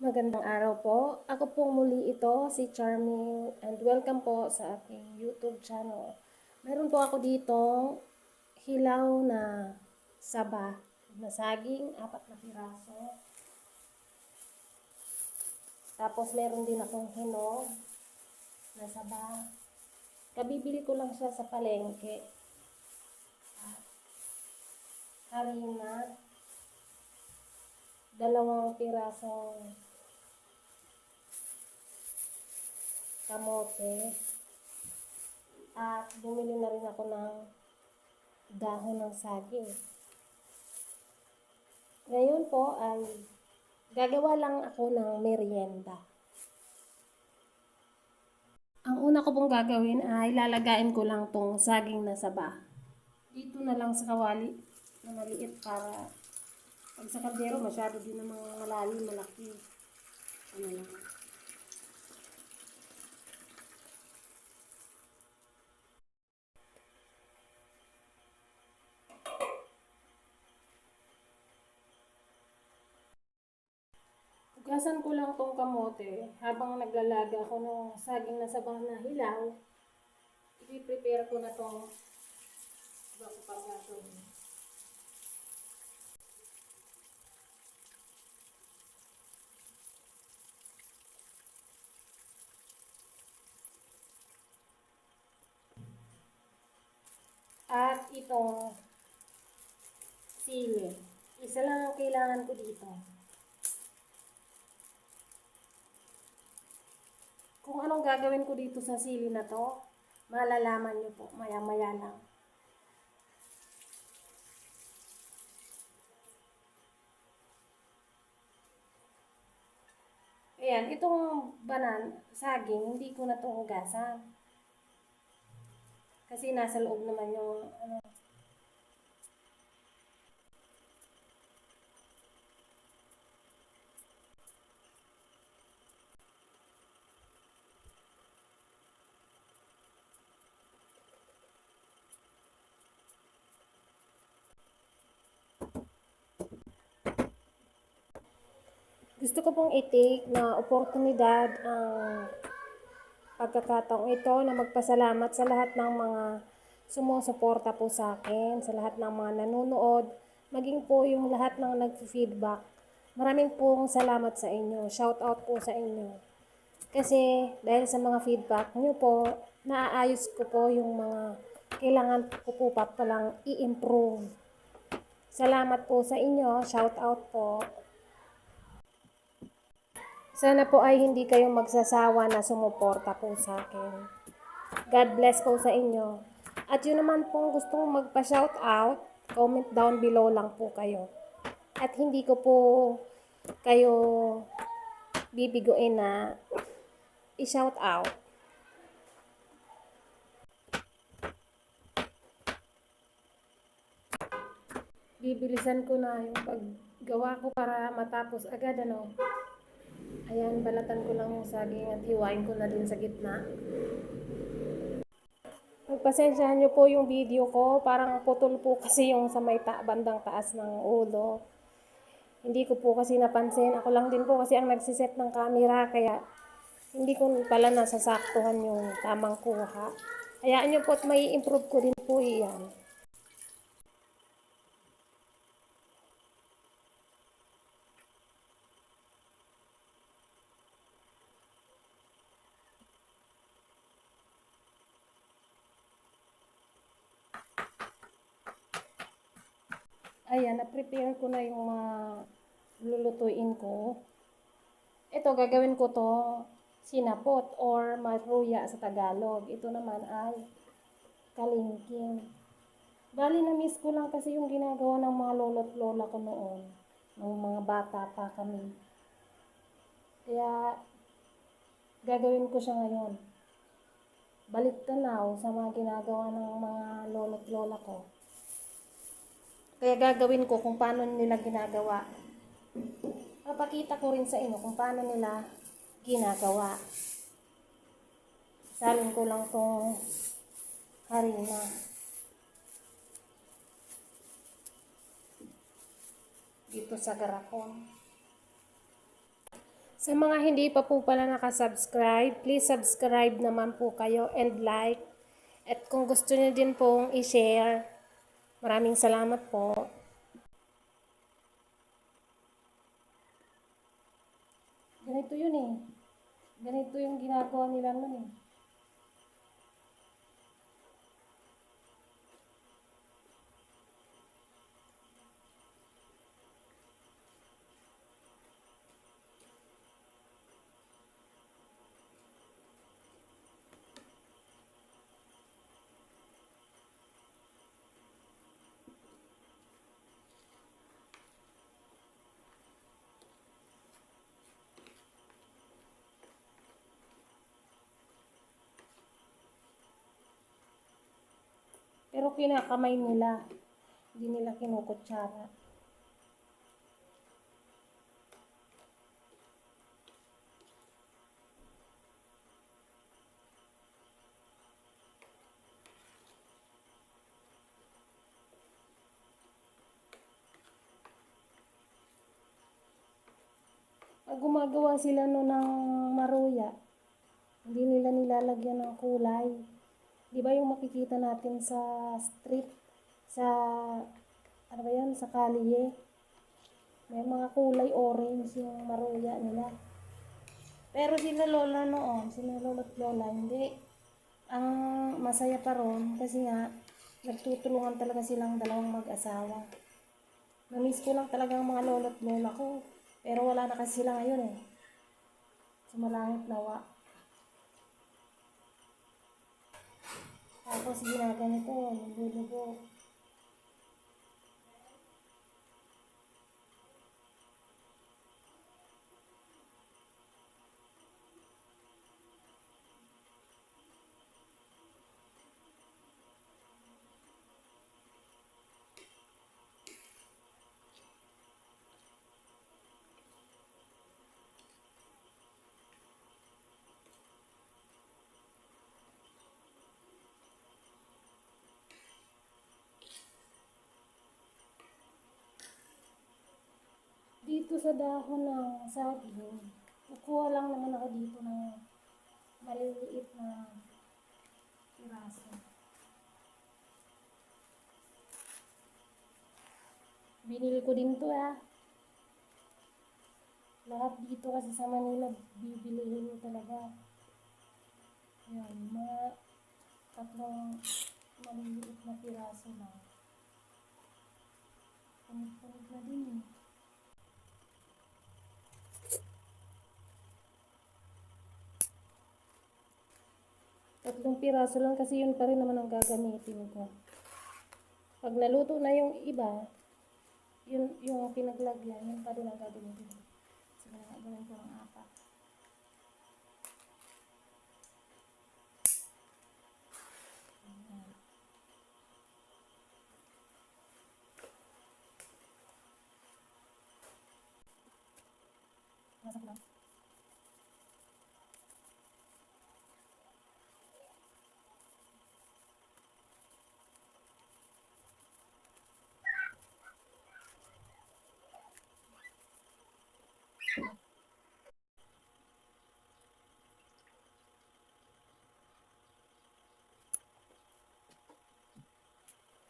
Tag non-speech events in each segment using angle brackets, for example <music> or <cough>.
Magandang araw po. Ako po muli ito, si Charming, and welcome po sa aking YouTube channel. Meron po ako dito hilaw na saba na saging, apat na piraso. Tapos meron din akong hinog na saba. Kabibili ko lang siya sa palengke. At harina, dalawang pirasong kamote at bumili na rin ako ng dahon ng saging. Ngayon po ay gagawa lang ako ng merienda. Ang una ko pong gagawin ay lalagain ko lang tong saging na saba. Dito na lang sa kawali na maliit para pag sa kaldero, masyado din namang malalim, malaki. Ano lang. Hugasan ko lang tong kamote habang naglalaga ako ng saging na sabang na hilaw. I-prepare ko na tong bago pa gagawin. At itong sili. Isa lang ang kailangan ko dito. Kung anong gagawin ko dito sa sili na to, malalaman nyo po maya-maya lang. Ayan, itong banan, saging, hindi ko na itong hugasan. Kasi nasa loob naman yung ano. Gusto ko pong i-take na oportunidad ang pagkakataong ito na magpasalamat sa lahat ng mga sumusuporta po sa akin, sa lahat ng mga nanonood, maging po yung lahat ng nag-feedback. Maraming pong salamat sa inyo. Shout out po sa inyo. Kasi dahil sa mga feedback nyo po, naaayos ko po yung mga kailangan ko po pa palang i-improve. Salamat po sa inyo. Shout out po. Sana po ay hindi kayo magsasawa na sumuporta po sa akin. God bless po sa inyo. At yun naman pong gustong magpa-shout out, comment down below lang po kayo. At hindi ko po kayo bibiguin na i-shout out. Bibilisan ko na yung paggawa ko para matapos agad ano. Ayan, balatan ko lang yung saging at hiwain ko na din sa gitna. Pagpasensyahan nyo po yung video ko. Parang putol po <laughs> kasi yung sa may ta bandang taas ng ulo. Hindi ko po kasi napansin. Ako lang din po kasi ang nagsiset ng camera. Kaya hindi ko pala nasasaktuhan yung tamang kuha. Hayaan nyo po at may improve ko din po iyan. Ayan, na-prepare ko na yung mga lulutuin ko. Ito, gagawin ko to sinapot or maruya sa Tagalog. Ito naman ay kalingking. Bali, na-miss ko lang kasi yung ginagawa ng mga lolo't lola ko noon. Nung mga bata pa kami. Kaya, gagawin ko siya ngayon. Balik tanaw sa mga ginagawa ng mga lolo't lola ko. Kaya gagawin ko kung paano nila ginagawa. Papakita ko rin sa inyo kung paano nila ginagawa. Salin ko lang tong harina. Dito sa garapon. Sa mga hindi pa po pala nakasubscribe, please subscribe naman po kayo and like. At kung gusto niyo din pong i-share, maraming salamat po. Ganito yun eh. Ganito yung ginagawa nila nun eh. Pero kinakamay nila. Hindi nila kinukutsara. Pag gumagawa sila no ng maruya, hindi nila nilalagyan ng kulay. Di ba yung makikita natin sa street, sa, ano ba yan, sa kalye? May mga kulay orange yung maruya nila. Pero sila lola noon, sila lola at lola, hindi. Ang masaya pa ron, kasi nga, nagtutulungan talaga silang dalawang mag-asawa. Namiss ko lang talaga ang mga lola at lola ko. Pero wala na kasi sila ngayon eh. Sumalangit nawa. Tapos ginaganito, nilulubo. Dito sa dahon ng saging, kukuha lang naman ako dito ng maliliit na piraso. Binili ko din to ah. Lahat dito kasi sa Manila, bibilihin mo talaga. Yan, mga tatlong maliliit na piraso lang. Punit-punit na din eh. Tatlong piraso lang kasi yun pa rin naman ang gagamitin ko. Pag naluto na yung iba, yun yung pinaglagyan, yun pa rin ang gagamitin ko. Sige na, gawin ko ng apat. Ayan.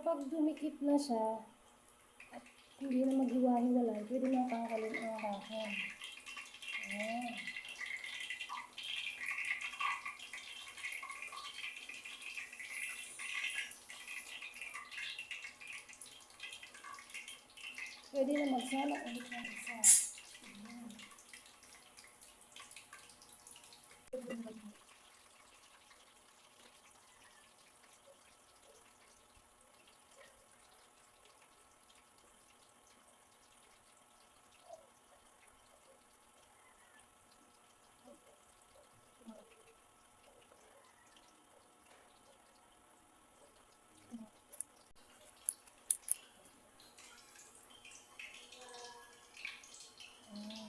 kapag dumikit na siya, at hindi na maghiwa-hiwalay, pwede na tanggalin ang kahon. Ayan. Pwede na magsala ulit ng isa.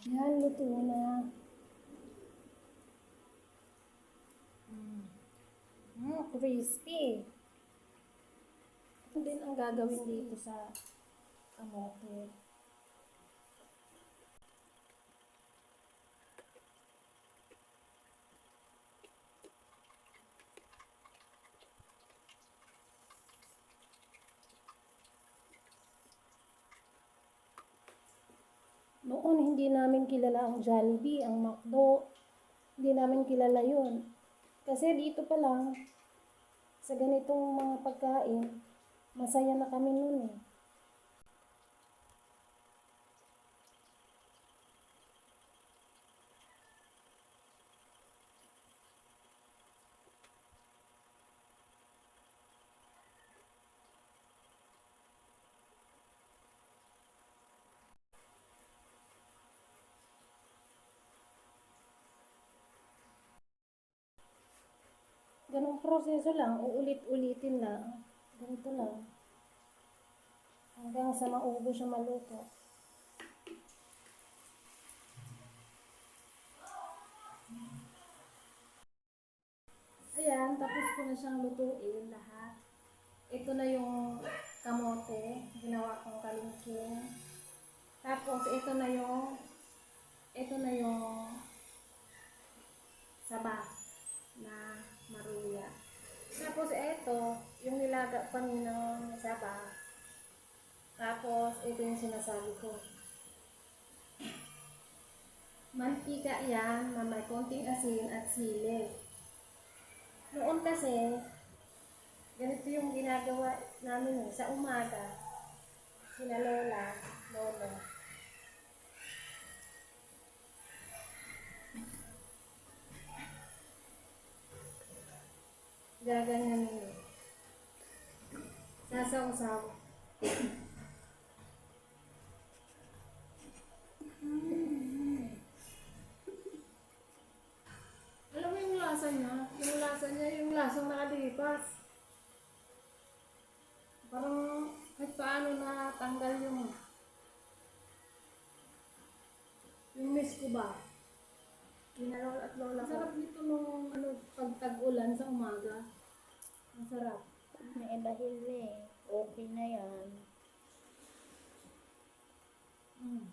Yan, luto na. Mm. Mm, crispy. Ito din ang gagawin dito sa kamote. Noon, hindi namin kilala ang Jollibee, ang McDo. Hindi namin kilala yun. Kasi dito pa lang, sa ganitong mga pagkain, masaya na kami noon eh. Ganong proseso lang, uulit-ulitin lang. Ganito lang. Hanggang sa maubos siya maluto. Ayan, tapos ko na siyang lutuin lahat. Ito na yung kamote, ginawa kong kalingking. Tapos ito na yung ito na yung Tapos ito, yung nilaga pa ng saba. Tapos ito yung sinasabi ko. Mantika yan na may konting asin at sili. Noon kasi, ganito yung ginagawa namin eh, sa umaga. Sina Lola, Lolo. Gaganyan nyo. Sasaw-saw. Alam mo yung lasa niya? Yung lasa niya, yung lasang nakalipas. Parang kahit paano na tanggal yung yung miss ko ba? Kinalol at lola ko. Sarap nito nung ano, pag tag-ulan sa umaga. Ang sarap. May dahil eh. Okay na yan. Mm.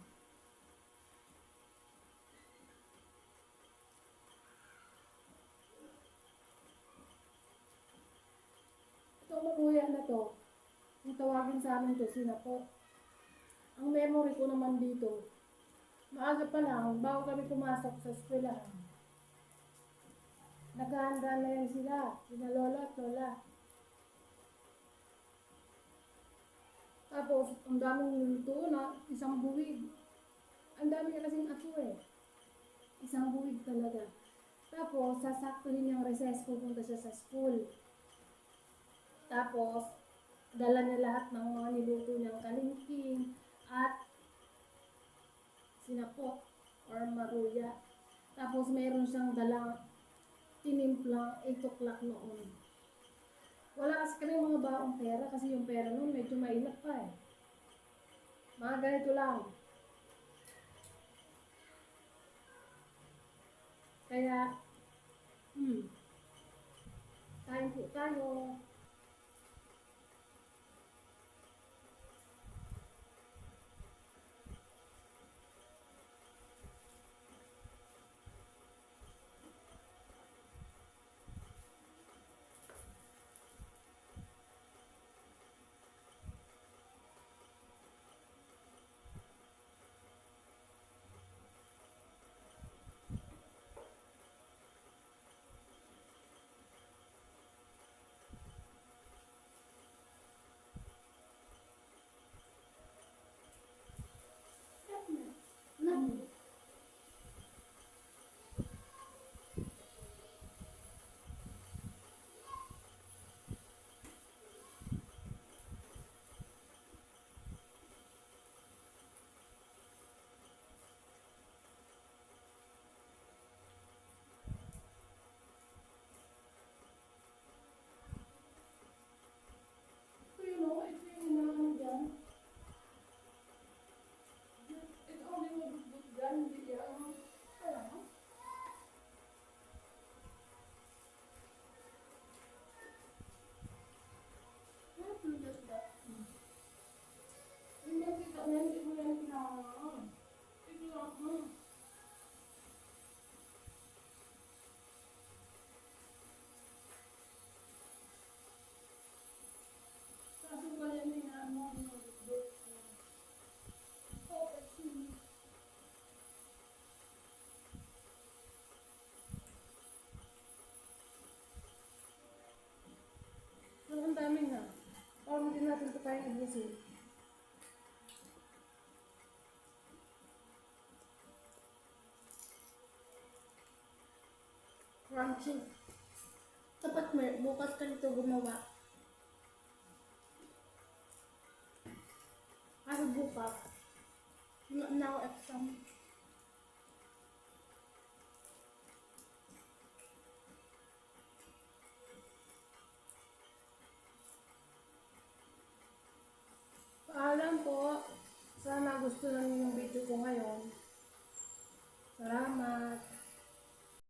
Itong maruya na to, yung tawagin sa amin to, sinapot. Ang memory ko naman dito, maaga pa lang, bago kami pumasok sa eskwelahan, naghahanda na yan sila, sina lola at lola. Ang daming luto na, isang buwig. Ang dami niya kasing ato eh. Isang buwig talaga. Tapos, sasaktuhin niyang recess, pupunta siya sa school. Tapos, dala niya lahat ng mga niluto niyang kalingking at sinapot or maruya. Tapos, meron siyang dalang tinimplang 8 o'clock noon. Wala kasi kami mga baong pera kasi yung pera noon medyo mailap pa eh. Mga ganito lang. Kaya, hmm, kain po tayo. Kayang ibusin. Crunchy. Dapat may, bukas ka nito gumawa. Kasi bukas, na, na ako exam.